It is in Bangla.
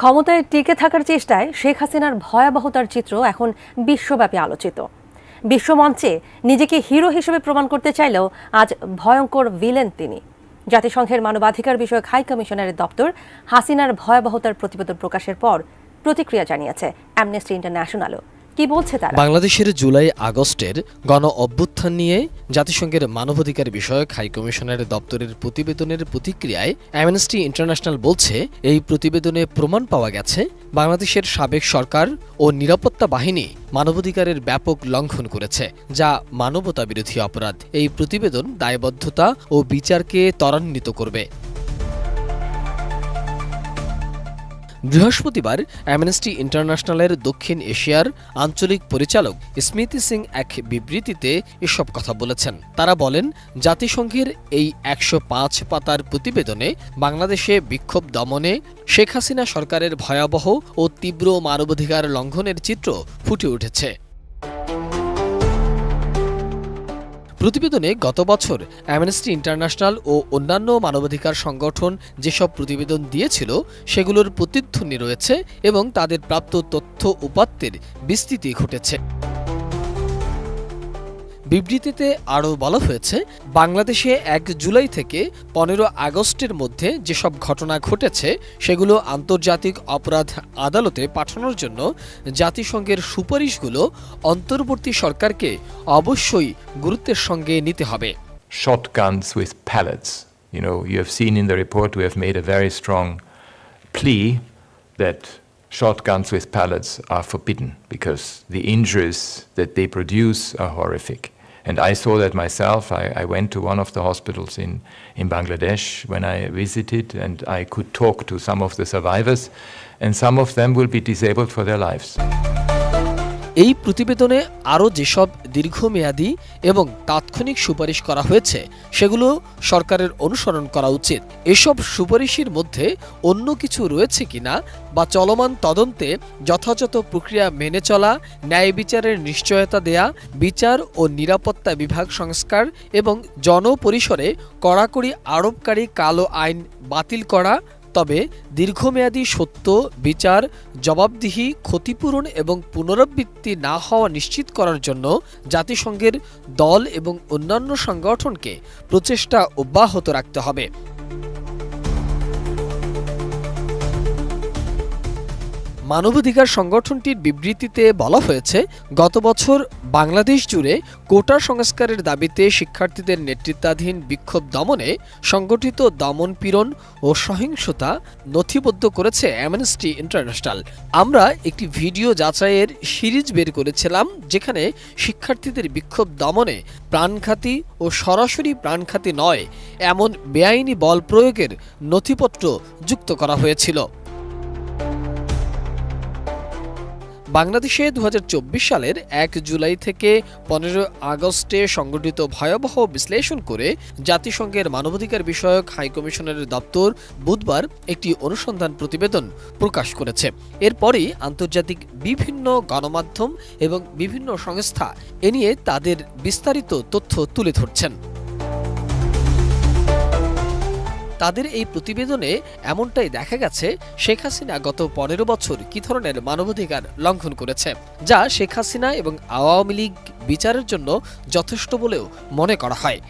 ক্ষমতায় টিকে থাকার চেষ্টায় শেখ হাসিনার ভয়াবহতার চিত্র এখন বিশ্বব্যাপী আলোচিত। বিশ্বমঞ্চে নিজেকে হিরো হিসেবে প্রমাণ করতে চাইলেও আজ ভয়ঙ্কর ভিলেন তিনি। জাতিসংঘের মানবাধিকার বিষয়ক হাই কমিশনারের দপ্তর হাসিনার ভয়াবহতার প্রতিবেদন প্রকাশের পর প্রতিক্রিয়া জানিয়েছে অ্যামনেস্টি ইন্টারন্যাশনালও। কি বলছে তারা? বাংলাদেশের জুলাই আগস্টের গণ অভ্যুত্থান নিয়ে জাতিসংঘের মানবাধিকার বিষয়ক হাইকমিশনের দপ্তরের প্রতিবেদনের প্রতিক্রিয়ায় অ্যামনেস্টি ইন্টারন্যাশনাল বলছে, এই প্রতিবেদনে প্রমাণ পাওয়া গেছে, বাংলাদেশের সাবেক সরকার ও নিরাপত্তা বাহিনী মানবাধিকারের ব্যাপক লঙ্ঘন করেছে, যা মানবতা বিরোধী অপরাধ। এই প্রতিবেদন দায়বদ্ধতা ও বিচারকে ত্বরান্বিত করবে। বৃহস্পতিবার অ্যামনেস্টি ইন্টারন্যাশনালের দক্ষিণ এশিয়ার আঞ্চলিক পরিচালক স্মৃতি সিং এক বিবৃতিতে এসব কথা বলেছেন। তারা বলেন, জাতিসংঘের এই একশো পাঁচ পাতার প্রতিবেদনে বাংলাদেশে বিক্ষোভ দমনে শেখ হাসিনা সরকারের ভয়াবহ ও তীব্র মানবাধিকার লঙ্ঘনের চিত্র ফুটে উঠেছে। প্রতিবেদনে গত বছর অ্যামনেস্টি ইন্টারন্যাশনাল ও অন্যান্য মানবাধিকার সংগঠন যেসব প্রতিবেদন দিয়েছিল, সেগুলোর প্রতিধ্বনি রয়েছে এবং তাদের প্রাপ্ত তথ্য উপাত্তের বিস্তৃতি ঘটেছে। বিবৃতিতে আরও বলা হয়েছে বাংলাদেশে এক জুলাই থেকে পনেরো আগস্টের মধ্যে যেসব ঘটনা ঘটেছে সেগুলো আন্তর্জাতিক অপরাধ আদালতে পাঠানোর জন্য জাতিসংঘের সুপারিশগুলো অন্তর্বর্তী সরকারকে অবশ্যই গুরুত্বের সঙ্গে নিতে হবে shotguns with pallets. You know, you have seen in the report we have made a very strong plea that shotguns with pallets are forbidden because the injuries that they produce are horrific. And I saw that myself. I, I went to one of the hospitals in, in Bangladesh when I visited, and I could talk to some of the survivors, and some of them will be disabled for their lives. এই প্রতিবেদনে আরও যেসব দীর্ঘমেয়াদী এবং তাৎক্ষণিক সুপারিশ করা হয়েছে, সেগুলো সরকারের অনুসরণ করা উচিত। এসব সুপারিশের মধ্যে অন্য কিছু রয়েছে কিনা বা চলমান তদন্তে যথাযথ প্রক্রিয়া মেনে চলা, ন্যায় বিচারের নিশ্চয়তা দেয়া, বিচার ও নিরাপত্তা বিভাগ সংস্কার এবং জনপরিসরে কড়াকড়ি আরোপকারী কালো আইন বাতিল করা তবে দীর্ঘমেয়াদী সত্য, বিচার, জবাবদিহি, ক্ষতিপূরণ এবং পুনরাবৃত্তি না হওয়া নিশ্চিত করার জন্য জাতিসংঘের দল এবং অন্যান্য সংগঠনকে প্রচেষ্টা অব্যাহত রাখতে হবে। মানবাধিকার সংগঠনটির বিবৃতিতে বলা হয়েছে, গত বছর বাংলাদেশ জুড়ে কোটা সংস্কারের দাবিতে শিক্ষার্থীদের নেতৃত্বাধীন বিক্ষোভ দমনে সংগঠিত দমন পীড়ন ও সহিংসতা নথিবদ্ধ করেছে অ্যামনেস্টি ইন্টারন্যাশনাল আমরা একটি ভিডিও যাচাইয়ের সিরিজ বের করেছিলাম, যেখানে শিক্ষার্থীদের বিক্ষোভ দমনে প্রাণঘাতী ও সরাসরি প্রাণঘাতী নয়, এমন বেআইনি বল প্রয়োগের নথিপত্র যুক্ত করা হয়েছিল। বাংলাদেশে দু হাজার চব্বিশ সালের এক জুলাই থেকে পনেরো আগস্টে সংগঠিত ভয়াবহ বিশ্লেষণ করে জাতিসংঘের মানবাধিকার বিষয়ক হাইকমিশনের দপ্তর বুধবার একটি অনুসন্ধান প্রতিবেদন প্রকাশ করেছে। এরপরই আন্তর্জাতিক বিভিন্ন গণমাধ্যম এবং বিভিন্ন সংস্থা এ নিয়ে তাদের বিস্তারিত তথ্য তুলে ধরছেন। তাদের এই প্রতিবেদনে এমনটাই দেখা গেছে, শেখ হাসিনা গত পনেরো বছর কি ধরনের মানবাধিকার লঙ্ঘন করেছে, যা শেখ হাসিনা এবং আওয়ামী লীগ বিচারের জন্য যথেষ্ট বলেও মনে করা হয়।